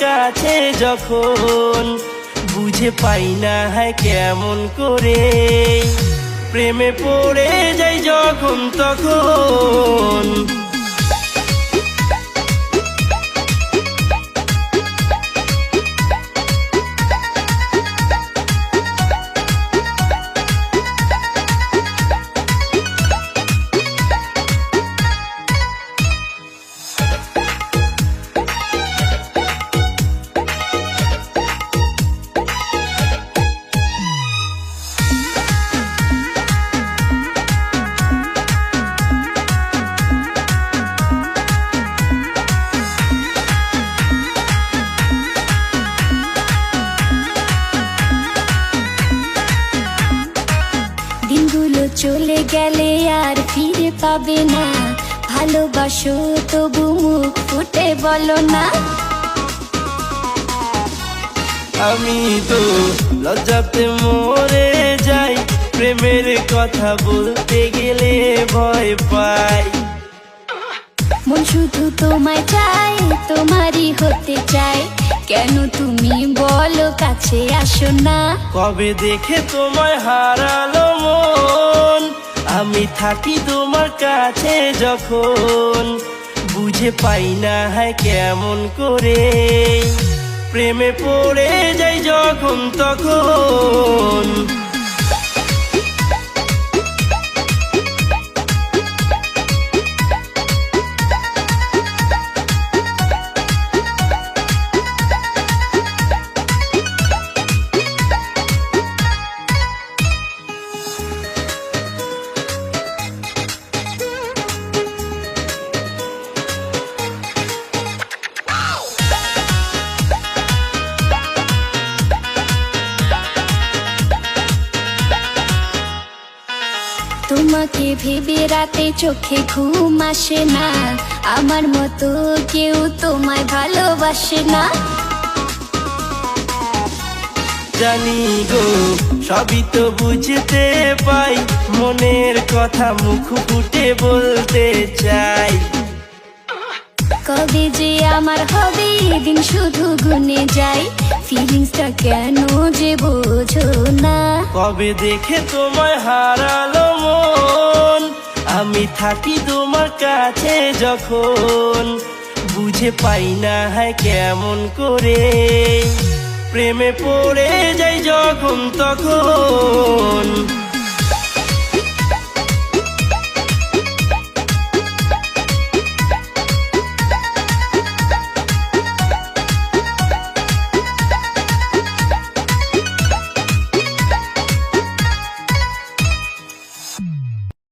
কাছে যখন বুঝে পাই না হয় কেমন করে। প্রেমে পড়ে যাই যখন তখন চলে গেলে আর ফিরে পাবে না। ভালোবাসো তবু মুখ ফুটে বলো না। আমি তো লজ্জাতে মরে যাই। প্রেমের কথা বলতে গেলে ভয় পাই। মন শুধু তোমায় চাই তোমারই হতে চাই। কেন তুমি বলো কাছে আসো না। কবে দেখে তোমায় হারালো মন? আমি থাকি তোমার কাছে যখন। বুঝে পাই না হয় কেমন করে। প্রেমে পড়ে যাই যখন তখন। তোমাকে ভেবে রাতে চোখে ঘুম আসে না। আমার মতো কেউ তোমায় ভালোবাসে না। জানি গো, সবই তো বুঝতে পাই। মনের কথা মুখ ফুটে বলতে চাই। কবে যে আমার হবে দিন শুধু গুনে যাই। ফিলিংসটা কেন যে বোঝো না। কবে দেখে তোমায় হারালো মন? আমি থাকি তোমার কাছে যখন। বুঝে পাই না হয় কেমন করে। প্রেমে পড়ে যাই যখন তখন।